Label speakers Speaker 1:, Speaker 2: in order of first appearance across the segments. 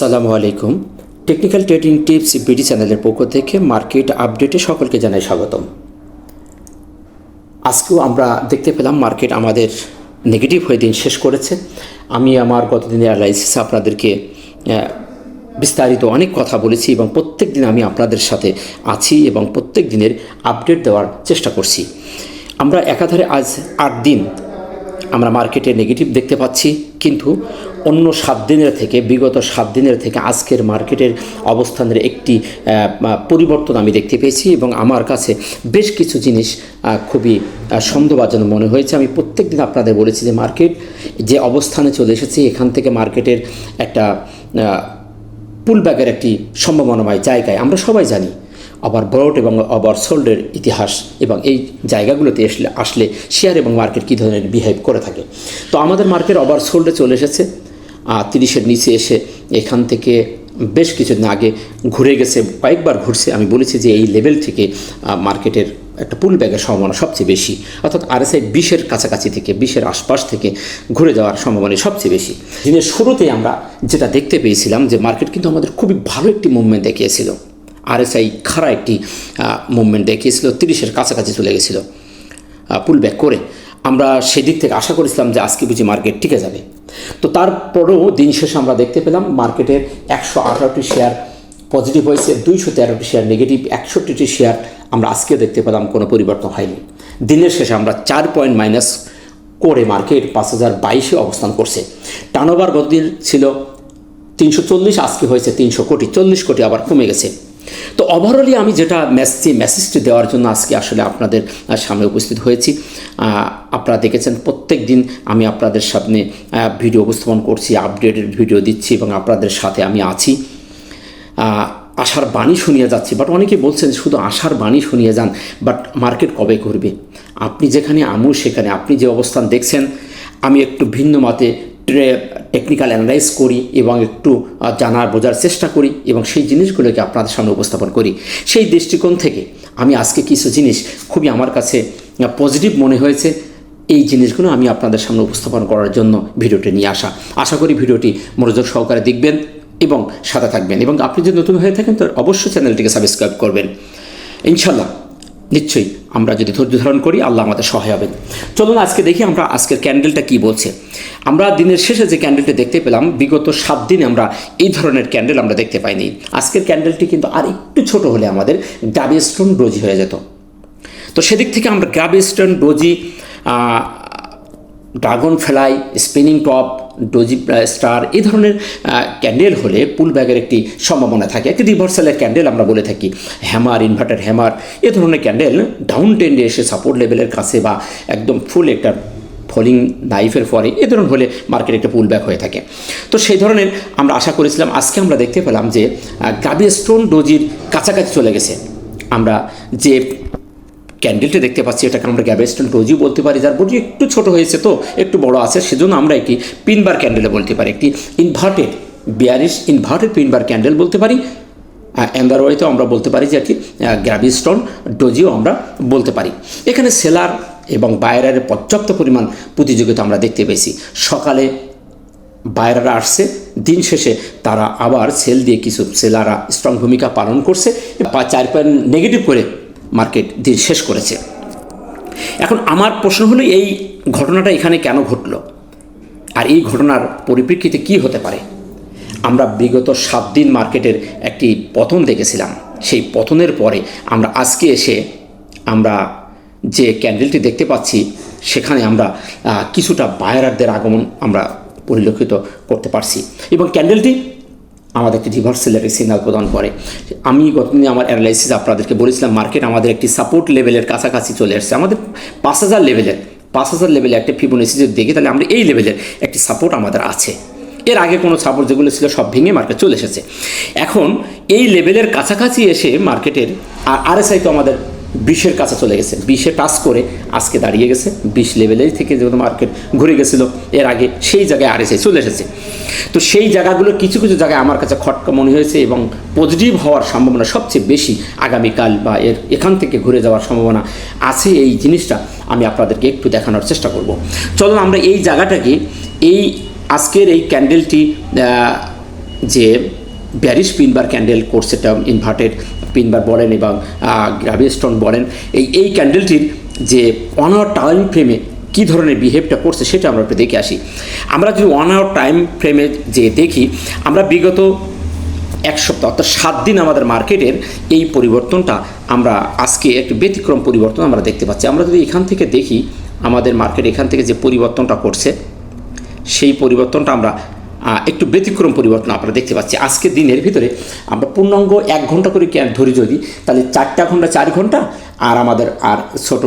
Speaker 1: আসসালামু আলাইকুম। Technical trading tips BD চ্যানেলের পক্ষ থেকে মার্কেট আপডেটে সকলকে জানাই স্বাগতম। আজকেও আমরা দেখতে পেলাম মার্কেট আমাদের নেগেটিভ হয়ে দিন শেষ করেছে। আমি আমার গতদিনের অ্যানালাইসিস আপনাদেরকে বিস্তারিত অনেক কথা বলেছি এবং প্রত্যেক দিন আমি আপনাদের সাথে আছি এবং প্রত্যেক দিনের আপডেট দেওয়ার চেষ্টা করছি। আমরা একাধারে আজ আট দিন আমরা মার্কেটে নেগেটিভ দেখতে পাচ্ছি, কিন্তু অন্য সাত দিনের থেকে, বিগত সাত দিনের থেকে আজকের মার্কেটের অবস্থানের একটি পরিবর্তন আমি দেখতে পেয়েছি এবং আমার কাছে বেশ কিছু জিনিস খুবই সন্দেহভাজন মনে হয়েছে। আমি প্রত্যেক দিন আপনাদের বলেছি যে মার্কেট, যে অবস্থানে চলে এসেছে, এখান থেকে মার্কেটের একটা পুলব্যাগের একটি সম্ভাবনাময় জায়গায় আমরা সবাই জানি, আবার ব্রড এবং আবার সোল্ডের ইতিহাস এবং এই জায়গাগুলোতে আসলে আসলে শেয়ার এবং মার্কেট কী ধরনের বিহেভ করে থাকে। তো আমাদের মার্কেট আবার সোল্ডে চলে এসেছে। তিরিশের নিচে এসে এখান থেকে বেশ কিছুদিন আগে ঘুরে গেছে, কয়েকবার ঘুরছে। আমি বলেছি যে এই লেভেল থেকে মার্কেটের একটা পুল ব্যাগের সম্ভাবনা সবচেয়ে বেশি। অর্থাৎ আরএসআই বিশের কাছাকাছি থেকে, বিশের আশপাশ থেকে ঘুরে যাওয়ার সম্ভাবনা সবচেয়ে বেশি। দিনের শুরুতেই আমরা যেটা দেখতে পেয়েছিলাম যে মার্কেট কিন্তু আমাদের খুবই ভালো একটি মুভমেন্ট দেখিয়েছিল। আরএসআই খাড়া একটি মুভমেন্ট দেখিয়েছিল, তিরিশের কাছাকাছি চলে গেছিল পুল ব্যাক করে। আমরা সেদিক থেকে আশা করেছিলাম যে আজকে বুঝি মার্কেট টিকে যাবে। তো তারপরেও দিন শেষে আমরা দেখতে পেলাম মার্কেটের একশো আঠারোটি শেয়ার পজিটিভ হয়েছে, দুইশো তেরোটি শেয়ার নেগেটিভ একষট্টিটি শেয়ার আমরা আজকে দেখতে পেলাম, কোনো পরিবর্তন হয়নি। দিনের শেষে আমরা চার পয়েন্ট মাইনাস করে মার্কেট পাঁচ হাজার বাইশে অবস্থান করছে। টার্নওভার গতদিন ছিল তিনশো চল্লিশ, আজকে হয়েছে তিনশো কোটি, চল্লিশ কোটি আবার কমে গেছে। তো ওভারঅলি আমি যেটা মেসেজ মেসেজটি দেওয়ার জন্য আজকে আসলে আপনাদের সামনে উপস্থিত হয়েছি আপনারা দেখেছেন প্রত্যেক দিন আমি আপনাদের সামনে ভিডিও উপস্থাপন করছি আপডেটেড ভিডিও দিচ্ছি এবং আপনাদের সাথে আমি আছি। আশার বাণী শুনিয়ে যাচ্ছি বাট অনেকে বলছেন শুধু আশার বাণী শুনিয়ে যান বাট মার্কেট কবে করবে? আপনি যেখানে আমু সেখানে, আপনি যে অবস্থান দেখছেন, আমি একটু ভিন্ন মতে টেকনিক্যাল অ্যানালাইজ করি এবং একটু জানার, বোঝার চেষ্টা করি এবং সেই জিনিসগুলোকে আপনাদের সামনে উপস্থাপন করি। সেই দৃষ্টিকোণ থেকে আমি আজকে কিছু জিনিস খুবই আমার কাছে পজিটিভ মনে হয়েছে। এই জিনিসগুলো আমি আপনাদের সামনে উপস্থাপন করার জন্য ভিডিওটি নিয়ে আসা। আশা করি ভিডিওটি মনোযোগ সহকারে দেখবেন এবং সাথে থাকবেন। এবং আপনি যদি নতুন হয়ে থাকেন, তো অবশ্যই চ্যানেলটিকে সাবস্ক্রাইব করবেন। ইনশাল্লাহ নিশ্চয়ই আমরা যদি ধৈর্য ধারণ করি, আল্লাহ আমাদের সহায় হবেন। চলুন আজকে দেখি আমরা আজকের ক্যান্ডেলটা কি বলছে। আমরা দিনের শেষে যে ক্যান্ডেলটি দেখতে পেলাম, বিগত সাত দিনে আমরা এই ধরনের ক্যান্ডেল আমরা দেখতে পাইনি। আজকের ক্যান্ডেলটি কিন্তু আর একটু ছোট হলে আমাদের ডাবি স্টোন ডোজি হয়ে যেত। তো সেদিক থেকে আমরা gravestone doji dragon fly spinning top doji star এই ধরনের ক্যান্ডেল হলে পুল ব্যাগের একটি সম্ভাবনা থাকে। একটি রিভার্সালের ক্যান্ডেল আমরা বলে থাকি। হ্যামার, ইনভার্টার হ্যামার, এ ধরনের ক্যান্ডেল ডাউন টেন্ডে এসে সাপোর্ট লেভেলের কাছে বা একদম ফুল একটা ফলিং নাইফের পরে এ ধরনের হলে মার্কেট একটা পুল ব্যাক হয়ে থাকে। তো সেই ধরনের আমরা আশা করেছিলাম, আজকে আমরা দেখতে পেলাম যে গাবি স্টোন ডোজির কাছাকাছি চলে গেছে। আমরা যে ক্যান্ডেলটা দেখতে পাচ্ছি, এটাকে আমরা গ্যাবেস্টন রোজই বলতে পারি, যার বডি একটু ছোট হয়েছে তো, একটু বড় আছে, সেজন্য আমরা একটি পিনবার ক্যান্ডেলে বলতে পারি। একটি inverted bearish inverted pin bar candle বলতে পারি। অ্যান্ডার ওয়েতেও আমরা বলতে পারি যে একটি গ্র্যাভিস্টন ডোজিও আমরা বলতে পারি। এখানে সেলার এবং বায়ারের পর্যাপ্ত পরিমাণ প্রতিযোগিতা আমরা দেখতে পেয়েছি। সকালে বায়রারা আসছে, দিন শেষে তারা আবার সেল দিয়ে কিছু সেলাররা স্ট্রং ভূমিকা পালন করছে, বা চার পয়েন্ট নেগেটিভ করে মার্কেট দিন শেষ করেছে। এখন আমার প্রশ্ন হলো, এই ঘটনাটা এখানে কেন ঘটলো? আর এই ঘটনার পরিপ্রেক্ষিতে কি হতে পারে? আমরা বিগত সাত দিন মার্কেটের একটি পতন দেখেছিলাম। সেই পতনের পরে আমরা আজকে এসে আমরা যে ক্যান্ডেলটি দেখতে পাচ্ছি, সেখানে আমরা কিছুটা বায়ারদের আগমন আমরা পরিলক্ষিত করতে পারছি। এবং ক্যান্ডেলটি আমাদেরকে রিভার্সেলের সিগনাল প্রদান করে। আমি গতদিনে আমার অ্যানালাইসিস আপনাদেরকে বলেছিলাম মার্কেট আমাদের একটি সাপোর্ট লেভেলের কাছাকাছি চলে এসেছে। আমাদের পাঁচ হাজার লেভেলের পাঁচ হাজার লেভেলে একটা ফিবোনাসি যদি দেখি, তাহলে আমরা এই লেভেলের একটি সাপোর্ট আমাদের আছে। এর আগে কোনো সাপোর্ট যেগুলো ছিল সব ভেঙে মার্কেট চলে এসেছে। এখন এই লেভেলের কাছাকাছি এসে মার্কেটের আর আরএসআই তো আমাদের বিশের কাছে চলে গেছে। বিশে টাচ করে আজকে দাঁড়িয়ে গেছে। বিশ লেভেলের থেকে যেহেতু মার্কেট ঘুরে গেছিল, এর আগে সেই জায়গায় আরএসআই চলে এসেছে। তো সেই জায়গাগুলো কিছু কিছু জায়গায় আমার কাছে খটকা মনে হয়েছে এবং পজিটিভ হওয়ার সম্ভাবনা সবচেয়ে বেশি আগামীকাল বা এর এখান থেকে ঘুরে যাওয়ার সম্ভাবনা আছে এই জিনিসটা আমি আপনাদেরকে একটু দেখানোর চেষ্টা করব। চলুন আমরা এই জায়গাটাকে, এই আজকের এই ক্যান্ডেলটি যে ব্যারিশ পিনবার ক্যান্ডেল করছে এটা ইনভার্টেড পিনবার বলেন এবং গ্রাভি স্টোন বলেন। এই এই ক্যান্ডেলটির যে ওয়ান আওয়ার টাইম ফ্রেমে কী ধরনের বিহেভটা করছে সেটা আমরা একটু দেখে আসি। আমরা যদি ওয়ান আওয়ার টাইম ফ্রেমে যে দেখি, আমরা বিগত এক সপ্তাহ অর্থাৎ সাত দিন আমাদের মার্কেটের এই পরিবর্তনটা আমরা আজকে একটু ব্যতিক্রম পরিবর্তন আমরা দেখতে পাচ্ছি। আমরা যদি এখান থেকে দেখি, আমাদের মার্কেট এখান থেকে যে পরিবর্তনটা করছে, সেই পরিবর্তনটা আমরা একটু ব্যতিক্রম পরিবর্তন আমরা দেখতে পাচ্ছি। আজকে দিনের ভিতরে আমরা পূর্ণাঙ্গ এক ঘণ্টা করে ধরি যদি, তাহলে চারটা ঘণ্টা, চার ঘণ্টা, আর আমাদের আর ছোট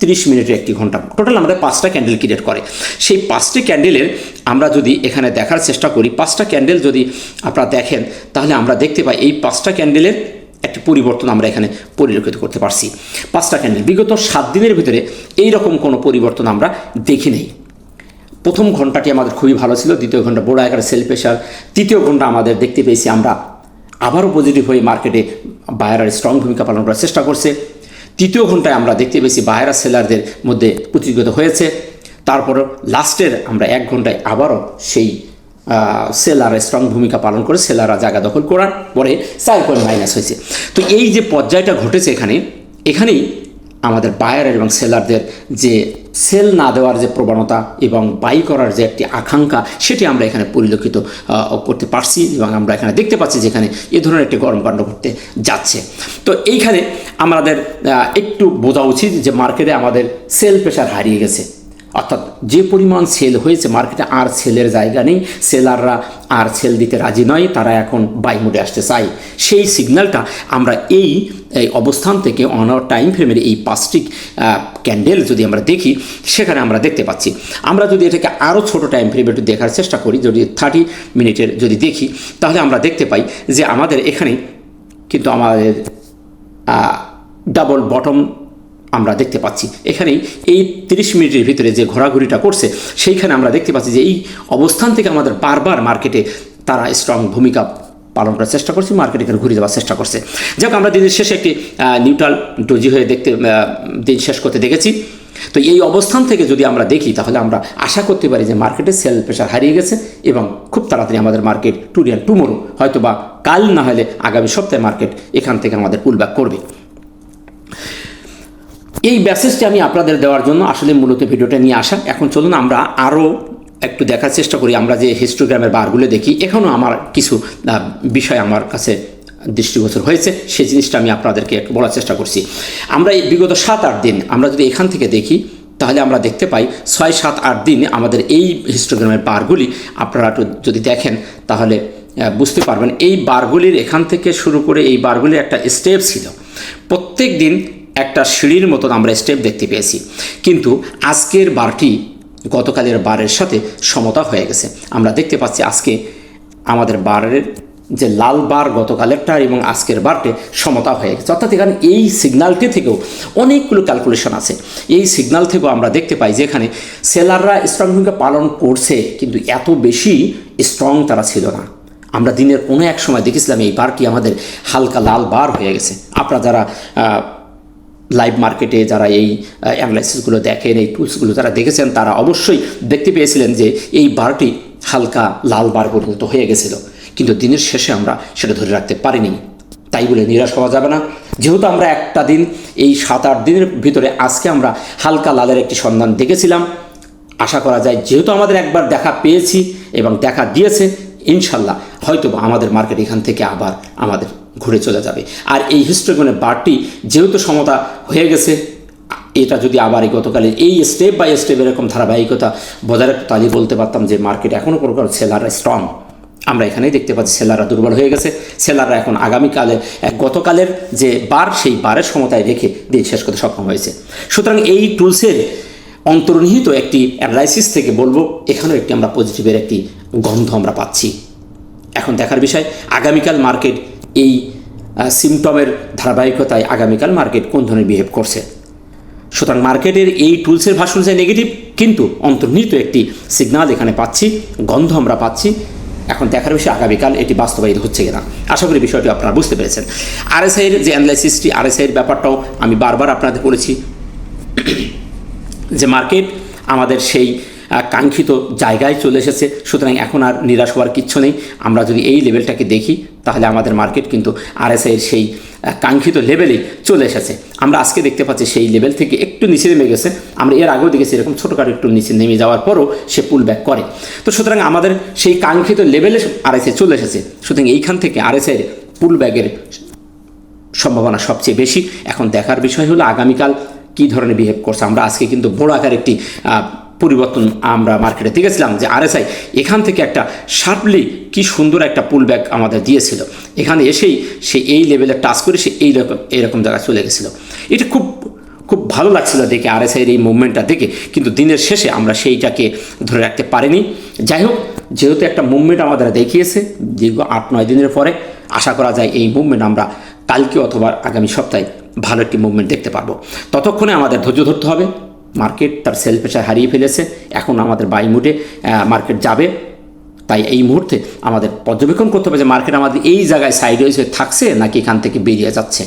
Speaker 1: তিরিশ মিনিটের একটি ঘণ্টা। টোটাল আমাদের পাঁচটা ক্যান্ডেল ক্রিয়েট করে। সেই পাঁচটি ক্যান্ডেলের আমরা যদি এখানে দেখার চেষ্টা করি, পাঁচটা ক্যান্ডেল যদি আপনারা দেখেন, তাহলে আমরা দেখতে পাই এই পাঁচটা ক্যান্ডেলের একটি পরিবর্তন আমরা এখানে পরিলক্ষিত করতে পারছি। পাঁচটা ক্যান্ডেল বিগত সাত দিনের ভিতরে এই রকম কোনো পরিবর্তন আমরা দেখি নেই। প্রথম ঘন্টাটি আমাদের খুবই ভালো ছিল, দ্বিতীয় ঘণ্টা বড় আকারে সেল প্রেশার তৃতীয় ঘণ্টা আমাদের দেখতে পেয়েছি আমরা আবারও পজিটিভ হয়ে মার্কেটে বায়ারার স্ট্রং ভূমিকা পালন করার চেষ্টা করছে। তৃতীয় ঘন্টায় আমরা দেখতে পেয়েছি বায়ারা সেলারদের মধ্যে প্রতিযোগিত হয়েছে। তারপর লাস্টের আমরা এক ঘন্টায় আবারও সেই সেলার স্ট্রং ভূমিকা পালন করে সেলাররা জায়গা দখল করার পরে চার পয়েন্ট মাইনাস হয়েছে। তো এই যে পর্যায়টা ঘটেছে এখানে, এখানেই আমাদের বায়ার এবং সেলারদের যে সেল না দেওয়ার যে প্রবণতা এবং বাই করার যে একটি আকাঙ্ক্ষা, সেটি আমরা এখানে পরিলক্ষিত করতে পারছি এবং আমরা এখানে দেখতে পাচ্ছি যেখানে এ ধরনের একটি গরমকাণ্ড করতে যাচ্ছে। তো এইখানে আমাদের একটু বোঝা উচিত যে মার্কেটে আমাদের সেল প্রেশার হারিয়ে গেছে। অর্থাৎ যে পরিমাণ সেল হয়েছে মার্কেটে আর সেলের জায়গা নেই, সেলাররা আর সেল দিতে রাজি নয়, তারা এখন বাই মোডে আসতে চায়। সেই সিগন্যালটা আমরা এই এই অবস্থান থেকে অন আওয়ার টাইম ফ্রেমের এই পাঁচটি ক্যান্ডেল যদি আমরা দেখি, সেখানে আমরা দেখতে পাচ্ছি। আমরা যদি এটাকে আরও ছোটো টাইম ফ্রেমে একটু দেখার চেষ্টা করি, যদি থার্টি মিনিটের যদি দেখি, তাহলে আমরা দেখতে পাই যে আমাদের এখানে কিন্তু আমাদের ডাবল বটম আমরা দেখতে পাচ্ছি। এখানেই এই তিরিশ মিনিটের ভিতরে যে ঘোরাঘুরিটা করছে, সেইখানে আমরা দেখতে পাচ্ছি যে এই অবস্থান থেকে আমাদের বারবার মার্কেটে তারা স্ট্রং ভূমিকা পালন করার চেষ্টা করছে, মার্কেট এখানে ঘুরে যাওয়ার চেষ্টা করছে। যাক, আমরা দিনের শেষে একটি নিউট্রাল ডোজি হয়ে দেখতে দিন শেষ করতে দেখেছি। তো এই অবস্থান থেকে যদি আমরা দেখি, তাহলে আমরা আশা করতে পারি যে মার্কেটে সেল প্রেশার হারিয়ে গেছে এবং খুব তাড়াতাড়ি আমাদের মার্কেট টুরিয়ান টুমোরো হয়তো বা কাল না হলে আগামী সপ্তাহে মার্কেট এখান থেকে আমাদের পুলব্যাক করবে। এই মেসেজটি আমি আপনাদের দেওয়ার জন্য আসলে মূলত ভিডিওটা নিয়ে আসা। এখন চলুন আমরা আরও একটু দেখার চেষ্টা করি, আমরা যে হিস্টোগ্রামের বারগুলো দেখি। এখনও আমার কিছু বিষয় আমার কাছে দৃষ্টিগোচর হয়েছে, সেই জিনিসটা আমি আপনাদেরকে একটু বলার চেষ্টা করছি। আমরা এই বিগত সাত, আট দিন, আমরা যদি এখান থেকে দেখি, তাহলে আমরা দেখতে পাই ছয়, সাত, আট দিন আমাদের এই হিস্টোগ্রামের বারগুলি আপনারা একটু যদি দেখেন, তাহলে বুঝতে পারবেন। এই বারগুলির এখান থেকে শুরু করে এই বারগুলির একটা স্টেপ ছিল। প্রত্যেক দিন একটা সিঁড়ির মতন আমরা স্টেপ দেখতে পেয়েছি। কিন্তু আজকের বারটি গতকালের বারের সাথে সমতা হয়ে গেছে। আমরা দেখতে পাচ্ছি আজকে আমাদের বারের যে লাল বার গতকালেরটা এবং আজকের বারটে সমতা হয়ে গেছে। অর্থাৎ এখানে এই সিগন্যালটি থেকেও অনেকগুলো ক্যালকুলেশন আছে। এই সিগনাল থেকেও আমরা দেখতে পাই যে এখানে সেলাররা স্ট্রং ভূমিকা পালন করছে, কিন্তু এত বেশি স্ট্রং তারা ছিল না। আমরা দিনের কোনো এক সময় দেখেছিলাম এই বারটি আমাদের হালকা লাল বার হয়ে গেছে। আপনারা যারা লাইভ মার্কেটে যারা এই অ্যানালাইসিসগুলো দেখেন, এই টুলসগুলো যারা দেখেছেন, তারা অবশ্যই দেখতে পেয়েছিলেন যে এই বারটি হালকা লাল বার পর্যন্ত হয়ে গেছিল। কিন্তু দিনের শেষে আমরা সেটা ধরে রাখতে পারিনি। তাই বলে নিরাশ হওয়া যাবে না। যেহেতু আমরা একটা দিন, এই সাত আট দিনের ভিতরে আজকে আমরা হালকা লালের একটি সন্ধান দেখেছিলাম। আশা করা যায় যেহেতু আমাদের একবার দেখা পেয়েছি এবং দেখা দিয়েছে, ইনশাল্লাহ হয়তো আমাদের মার্কেট এখান থেকে আবার আমাদের ঘুরে চলে যাবে। আর এই হিস্টোগ্রামের বারটি যেহেতু সমতা হয়ে গেছে, এটা যদি আবার এই গতকালে এই স্টেপ বাই স্টেপ এরকম ধারাবাহিকতা বজায় রাখতে, তাহলে বলতে পারতাম যে মার্কেট এখনও কোনো কারণ সেলার স্ট্রং আমরা এখানেই দেখতে পাচ্ছি সেলাররা দুর্বল হয়ে গেছে। সেলাররা এখন আগামীকালে গতকালের যে বার, সেই বারের সমতায় রেখে দিন শেষ করতে সক্ষম হয়েছে। সুতরাং এই টুলসের অন্তর্নিহিত একটি অ্যানালাইসিস থেকে বলব, এখানেও একটি আমরা পজিটিভের একটি গন্ধ আমরা পাচ্ছি। এখন দেখার বিষয়, আগামীকাল মার্কেট এই সিমটমের ধারাবাহিকতায় আগামীকাল মার্কেট কোন ধরনের বিহেভ করছে? সুতরাং মার্কেটের এই টুলসের ভাষণ যে নেগেটিভ কিন্তু অন্তর্নিহিত একটি সিগনাল এখানে পাচ্ছি, গন্ধ আমরা পাচ্ছি। এখন দেখার বিষয় আগামীকাল এটি বাস্তবায়িত হচ্ছে কিনা। আশা করি বিষয়টি আপনারা বুঝতে পেরেছেন। আরএসআইয়ের যে অ্যানালাইসিসটি আরএসআইয়ের ব্যাপারটাও আমি বারবার আপনাদের বলেছি যে মার্কেট আমাদের সেই কাঙ্ক্ষিত জায়গায় চলে এসেছে। সুতরাং এখন আর নিরাশ হওয়ার কিচ্ছু নেই। আমরা যদি এই লেভেলটাকে দেখি, তাহলে আমাদের মার্কেট কিন্তু আরএসআইয়ের সেই কাঙ্ক্ষিত লেভেলে চলে এসেছে। আমরা আজকে দেখতে পাচ্ছি সেই লেভেল থেকে একটু নিচে নেমে গেছে। আমরা এর আগেও দেখেছি এরকম ছোটোখাটো একটু নিচে নেমে যাওয়ার পরও সে পুল ব্যাক করে। তো সুতরাং আমাদের সেই কাঙ্ক্ষিত লেভেলে আরএসআই চলে এসেছে। সুতরাং এইখান থেকে আরএসআইয়ের পুল ব্যাগের সম্ভাবনা সবচেয়ে বেশি। এখন দেখার বিষয় হলো আগামীকাল কী ধরনের বিহেভ করছে। আমরা আজকে কিন্তু বড় আকার একটি পরিবর্তন আমরা মার্কেটে দেখেছিলাম যে আরএসআই এখান থেকে একটা শার্পলি কি সুন্দর একটা পুল ব্যাক আমাদের দিয়েছিল। এখানে এসেই সে এই লেভেলে টাচ করে সে এই রকম এইরকম জায়গায় চলে গেছিল। এটা খুব খুব ভালো লাগছিল দেখে আরএসআইয়ের এই মুভমেন্টটা দেখে, কিন্তু দিনের শেষে আমরা সেইটাকে ধরে রাখতে পারিনি। যাই হোক, যেহেতু একটা মুভমেন্ট আমাদের দেখিয়েছে, দীর্ঘ আট, নয় দিনের পরে আশা করা যায় এই মুভমেন্ট আমরা কালকে অথবা আগামী সপ্তাহে ভালো একটি মুভমেন্ট দেখতে পারব। ততক্ষণে আমাদের ধৈর্য ধরতে হবে। মার্কেট তার সেল প্রেশার হারিয়ে ফেলেছে। এখন আমাদের বাই মুডে মার্কেট যাবে। তাই এই মুহূর্তে আমাদের পর্যবেক্ষণ করতে হবে যে মার্কেট আমাদের এই জায়গায় সাইডওয়েজ হয়ে থাকছে নাকি এখান থেকে বেরিয়ে যাচ্ছে।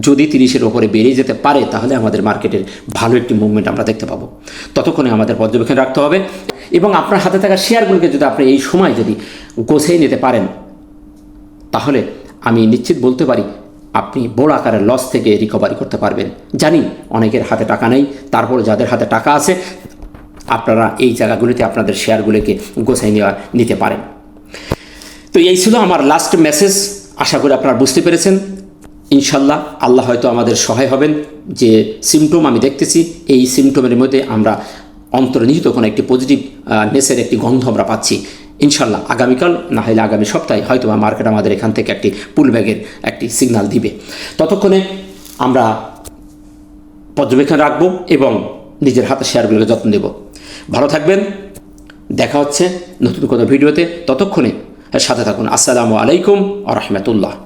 Speaker 1: যদি তিরিশের ওপরে বেরিয়ে যেতে পারে, তাহলে আমাদের মার্কেটের ভালো একটি মুভমেন্ট আমরা দেখতে পাবো। ততক্ষণে আমাদের পর্যবেক্ষণ রাখতে হবে। এবং আপনার হাতে থাকা শেয়ারগুলোকে যদি আপনি এই সময় যদি গোছাই নিতে পারেন, তাহলে আমি নিশ্চিত বলতে পারি আপনি বড় আকারের লস থেকে রিকভারি করতে পারবেন। জানি অনেকের হাতে টাকা নেই তারপর যাদের হাতে টাকা আছে, আপনারা এই জায়গাগুলিতে আপনাদের শেয়ারগুলিকে গোছাই নেওয়া, নিতে পারেন। তো এই ছিল আমার লাস্ট মেসেজ আশা করি আপনারা বুঝতে পেরেছেন। ইনশাল্লাহ আল্লাহ হয়তো আমাদের সহায় হবেন। যে সিমটম আমি দেখতেছি, এই সিমটমের মধ্যে আমরা অন্তর্নিহিত কোনো একটি পজিটিভ নেসের একটি গন্ধ আমরা পাচ্ছি। ইনশাল্লাহ আগামীকাল, না হলে আগামী সপ্তাহে হয়তো মার্কেট আমাদের এখান থেকে একটি পুল ব্যাগের একটি সিগনাল দিবে। ততক্ষণে আমরা পর্যবেক্ষণ রাখব এবং নিজের হাতে শেয়ারগুলোকে যত্ন নেব। ভালো থাকবেন, দেখা হচ্ছে নতুন কোনো ভিডিওতে। ততক্ষণে সাথে থাকুন। আসসালামু আলাইকুম আ রহমতুল্লাহ।